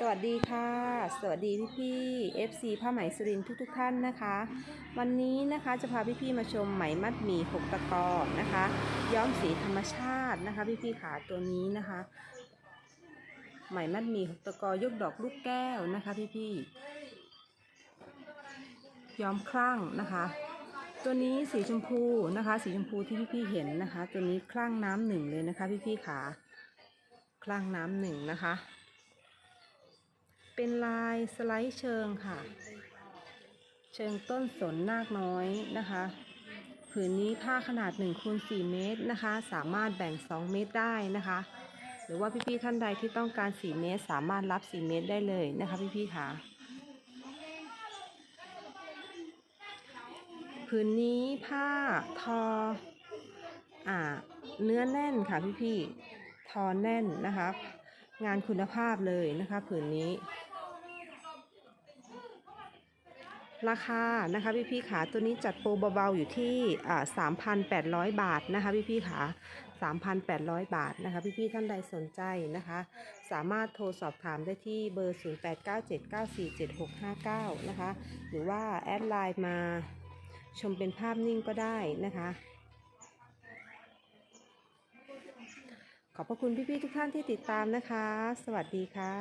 สวัสดีค่ะ สวัสดีพี่พี่ FC ผ้าไหมสุรินทร์ทุกๆท่านนะคะ วันนี้นะคะจะพาพี่พี่มาชมไหมมัดหมี่หกตะกอนะคะ ย้อมสีธรรมชาตินะคะ พี่พี่ขาตัวนี้นะคะ ไหมมัดหมี่หกตะกอยกดอกลูกแก้วนะคะ พี่พี่ย้อมคลั่งนะคะ ตัวนี้สีชมพูนะคะ สีชมพูที่พี่พี่เห็นนะคะ ตัวนี้คลั่งน้ำหนึ่งเลยนะคะ พี่พี่ขาคลั่งน้ำหนึ่งนะคะ เป็นลายสไลด์เชิงค่ะ เชิงต้นสนนาคน้อยนะคะ ผืนนี้ผ้าขนาด1คูณ4เมตรนะคะ สามารถแบ่ง 2 เมตรได้นะคะ หรือว่าพี่ๆท่านใดที่ต้องการ 4 เมตร สามารถรับ 4 เมตรได้เลยนะคะพี่ๆค่ะผืนนี้ผ้าทออ่าเนื้อแน่นค่ะพี่ๆทอแน่นนะคะ งานคุณภาพเลยนะคะผืนนี้ ราคานะคะพี่พี่ขาตัวนี้จัดโปรเบาๆอยู่ที่อ่า3,800บาทนะคะพี่พี่ขา3,800บาทนะคะพี่พี่ท่านใดสนใจนะคะ สามารถโทรสอบถามได้ที่เบอร์0897947659นะคะหรือว่าแอดไลน์มาชมเป็นภาพนิ่งก็ได้นะคะขอบพระคุณพี่ๆทุกท่านที่ติดตามนะคะ สวัสดีค่ะ